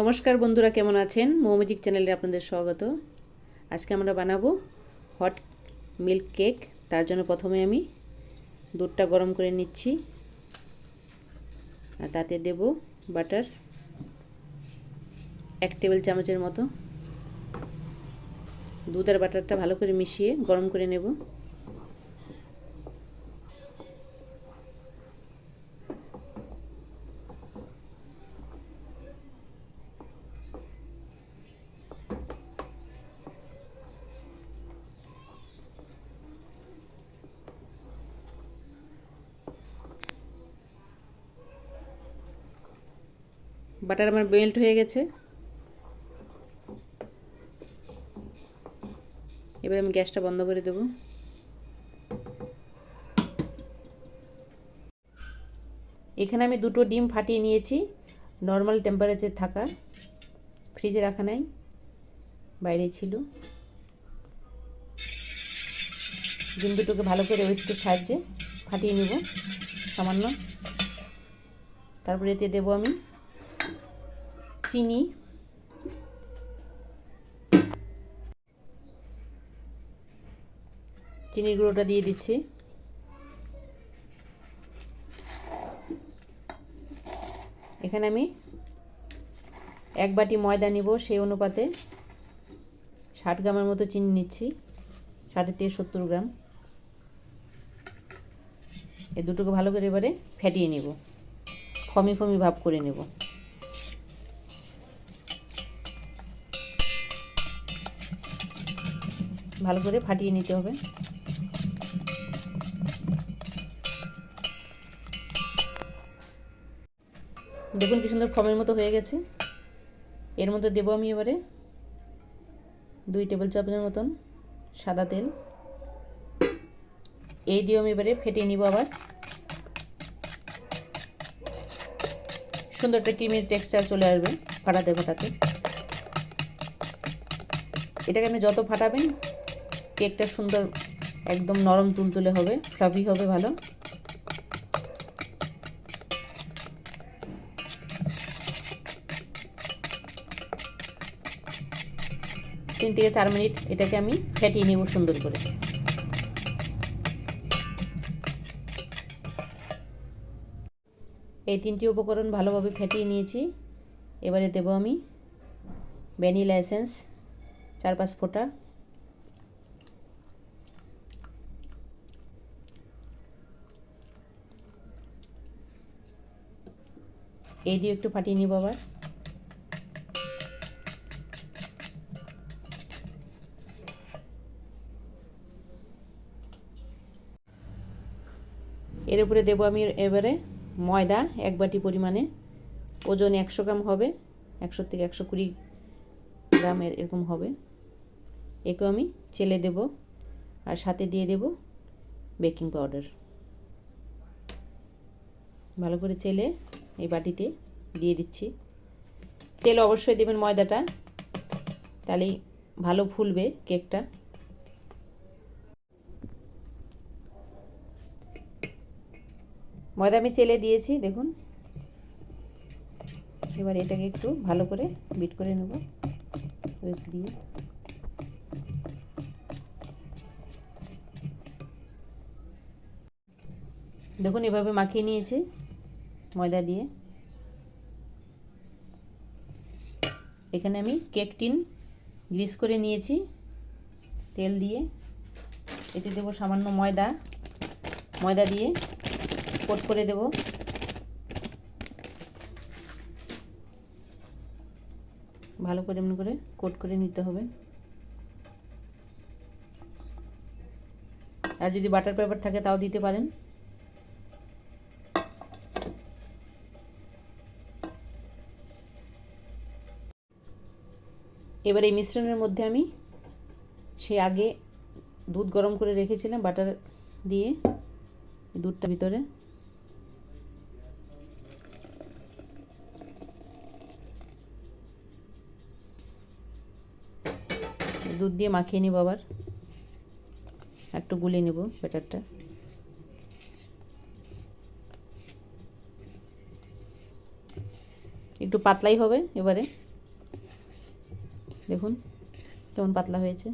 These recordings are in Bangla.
নমস্কার বন্ধুরা, কেমন আছেন? মৌমিজিক চ্যানেলে আপনাদের স্বাগত। আজকে আমরা বানাবো হট মিল্ক কেক। তার জন্য প্রথমে আমি দুধটা গরম করে নিচ্ছি। আর তাতে দেব বাটার এক টেবিল চামচের মতো। দুধ আর বাটারটা ভালো করে মিশিয়ে গরম করে নেব। বাটার আমার মেল্ট হয়ে গেছে। এবার আমি গ্যাসটা বন্ধ করে দেব। এখানে আমি দুটো ডিম ফাটিয়ে নিয়েছি নর্মাল টেম্পারেচার থাকা। ফ্রিজে রাখা নাই, বাইরে ছিল। ডিম দুটোকে ভালো করে ওয়েস্টের সাহায্যে ফাটিয়ে নেব, সামান্য। তারপরে এতে দেবো আমি চিনি। চিনির গুঁড়োটা দিয়ে দিচ্ছি। এখানে আমি এক বাটি ময়দা নিব সেই অনুপাতে। ষাট গ্রামের মতো চিনি নিচ্ছি ষাটের থেকে সত্তর গ্রাম। এই দুটোকে ভালো করে এবারে ফেটিয়ে নেব। ফমি ফমি ভাব করে নেব। ভালো করে ফাটিয়ে নিতে হবে। দেখুন কি সুন্দর ফমের মতো হয়ে গেছে। এর মধ্যে দেবো আমি এবারে দুই টেবিল চামচের মতন সাদা তেল। এই দিয়ে আমি এবারে ফেটিয়ে নিব আবার। সুন্দর একটা ক্রিমের টেক্সচার চলে আসবে ফাটাতে ফাটাতে। এটাকে আপনি যত ফাটাবেন কেকটা সুন্দর একদম নরম তুলতুলে হবে ফ্লাফি হবে ভালো। তিন থেকে চার মিনিট এটাকে আমি ফেটিয়ে নেব সুন্দর করে। এই তিনটি উপকরণ ভালোভাবে ফেটিয়ে নিয়েছি। এবারে দেব আমি ভ্যানিলা এসেন্স, চার পাঁচ ফোঁটা। এই দিয়ে একটু ফাটিয়ে নিব আবার। এর উপরে দেবো আমি এবারে ময়দা এক বাটি পরিমাণে। ওজন একশো গ্রাম হবে, একশো থেকে একশো কুড়ি গ্রামের এরকম হবে। একেও আমি চেলে দেব আর সাথে দিয়ে দেব বেকিং পাউডার। ভালো করে চেলে এই বাটিতে দিয়ে দিচ্ছি। তেল অবশ্যই দেবেন ময়দাটা, তাহলেই ভালো ফুলবে কেকটা। ময়দা আমি চেলে দিয়েছি, দেখুন। এবার এটাকে একটু ভালো করে বিট করে নেব দিয়ে। দেখুন, এভাবে মাখিয়ে নিয়েছি। ময়দা দিয়ে। এখানে আমি কেক টিন গ্রিস করে নিয়েছি, তেল দিয়ে। এতে দেবো সামান্য ময়দা ময়দা দিয়ে কোট করে দেব। ভালো করে এমনি করে কোট করে নিতে হবে। আর যদি বাটার পেপার থাকে তাও দিতে পারেন। এবার এই মিশ্রণের মধ্যে আমি সে আগে দুধ গরম করে রেখেছিলাম বাটার দিয়ে দুধটা ভিতরে। দুধ দিয়ে মাখিয়ে নিব আবার। একটু গুলে নেব ব্যাটারটা। একটু পাতলাই হবে এবারে। দেখুন কেমন পাতলা হয়েছে।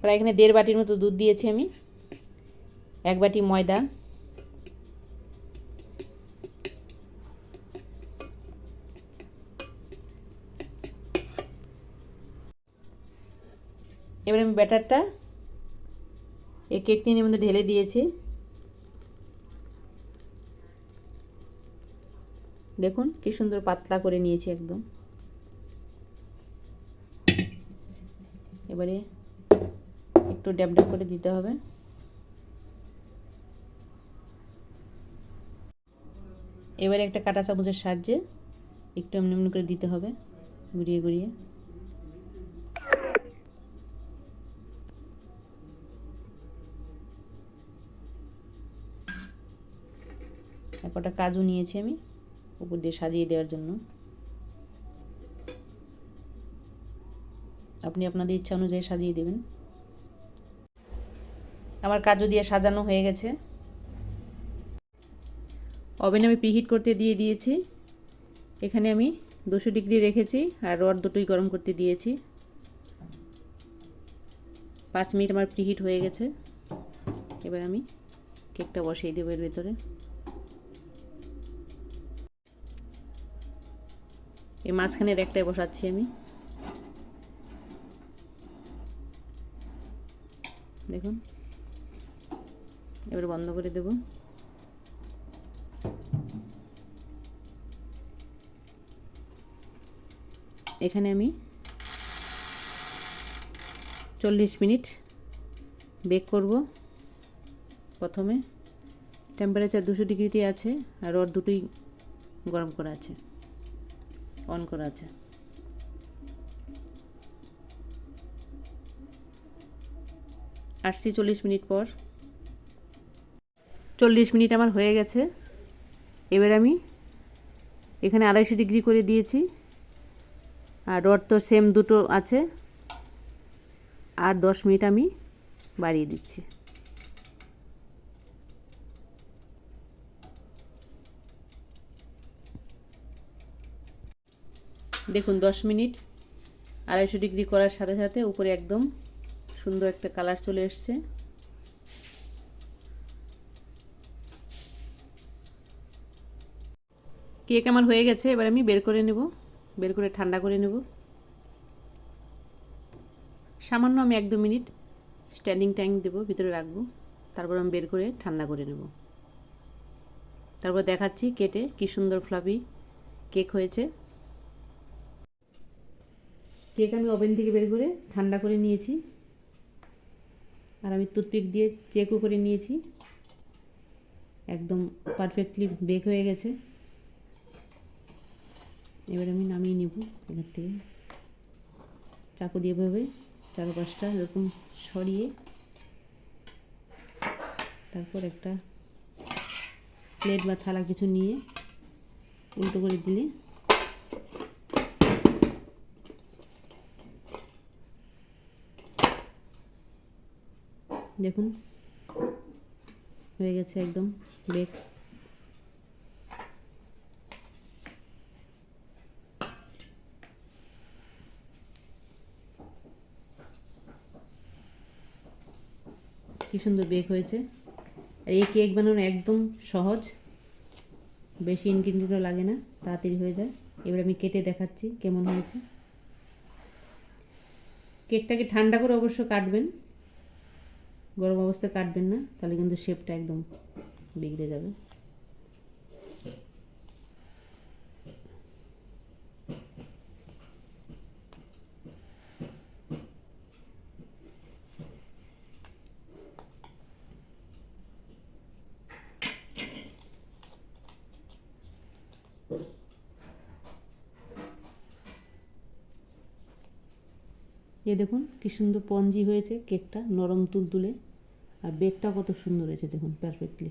প্রায় এখানে দেড় বাটির মতো দুধ দিয়েছি আমি। এক বাটি ময়দা। এবার আমি ব্যাটারটা এই কেক টিনের মধ্যে ঢেলে দিয়েছি। দেখুন, কি সুন্দর পাতলা করে নিয়েছি একদম। এবারে একটু ড্যাব ড্যাব করে দিতে হবে। এবারে একটা কাঁটা চামচের সাহায্যে একটু এমনি এমনি করে দিতে হবে, ঘুরিয়ে ঘুরিয়ে। কটা কাজু নিয়েছি আমি উপর দিয়ে সাজিয়ে দেওয়ার জন্য। আপনি আপনাদের ইচ্ছা অনুযায়ী সাজিয়ে দেবেন। আমার কাজু দিয়ে সাজানো হয়ে গেছে। ওভেন আমি প্রিহিট করতে দিয়ে দিয়েছি। এখানে আমি দুশো ডিগ্রি রেখেছি আর রড দুটোই গরম করতে দিয়েছি। পাঁচ মিনিট আমার প্রিহিট হয়ে গেছে। এবার আমি কেকটা বসিয়ে দেবো এর ভেতরে। এই মাঝখানের একটাই বসাচ্ছি আমি। দেখুন। এবার বন্ধ করে দেব। এখানে আমি চল্লিশ মিনিট বেক করব। প্রথমে টেম্পারেচার দুশো ডিগ্রিতে আছে আর রড দুটোই গরম করা আছে। অন করা আছে। আসছি চল্লিশ মিনিট পর। চল্লিশ মিনিট আমার হয়ে গেছে। এবার আমি এখানে আড়াইশো ডিগ্রি করে দিয়েছি। আর রড তো সেম দুটো আছে। আর দশ মিনিট আমি বাড়িয়ে দিচ্ছি। দেখুন, দশ মিনিট আড়াইশো ডিগ্রি করার সাথে সাথে উপরে একদম সুন্দর একটা কালার চলে এসছে। কেক আমার হয়ে গেছে, এবার আমি বের করে নেব, বের করে ঠান্ডা করে নেব। সামান্য আমি এক দু মিনিট স্ট্যান্ডিং ট্যাঙ্ক দেবো, ভিতরে রাখব, তারপর আমি বের করে ঠান্ডা করে নেব। তারপর দেখাচ্ছি কেটে কি সুন্দর ফ্লাফি কেক হয়েছে। কেক আমি ওভেন থেকে বের করে ঠান্ডা করে নিয়েছি। আর আমি টুথপিক দিয়ে চেকও করে নিয়েছি। একদম পারফেক্টলি বেক হয়ে গেছে। এবার আমি নামিয়ে নেব এখান থেকে। চাকু দিয়ে ভাবে চারপাশটা এরকম সরিয়ে তারপর একটা প্লেট বা থালা কিছু নিয়ে উল্টো করে দিলে দেখুন। হয়ে গেছে একদম বেক কি সুন্দর বেক হয়েছে। আর এই কেক বানানো একদম সহজ। বেশি ইনগ্রিডিয়েন্টও লাগে না, তাড়াতাড়ি হয়ে যায়। এবার আমি কেটে দেখাচ্ছি কেমন হয়েছে। কেকটাকে ঠান্ডা করে অবশ্য কাটবেন। গরম অবস্থায় কাটবেন না, তাহলে কিন্তু শেপটা একদম বিগড়ে যাবে। এই দেখুন কি সুন্দর পঞ্জি হয়েছে কেকটা, নরম তুলতুলে। আর বেগটা কত সুন্দর হয়েছে দেখুন পারফেক্টলি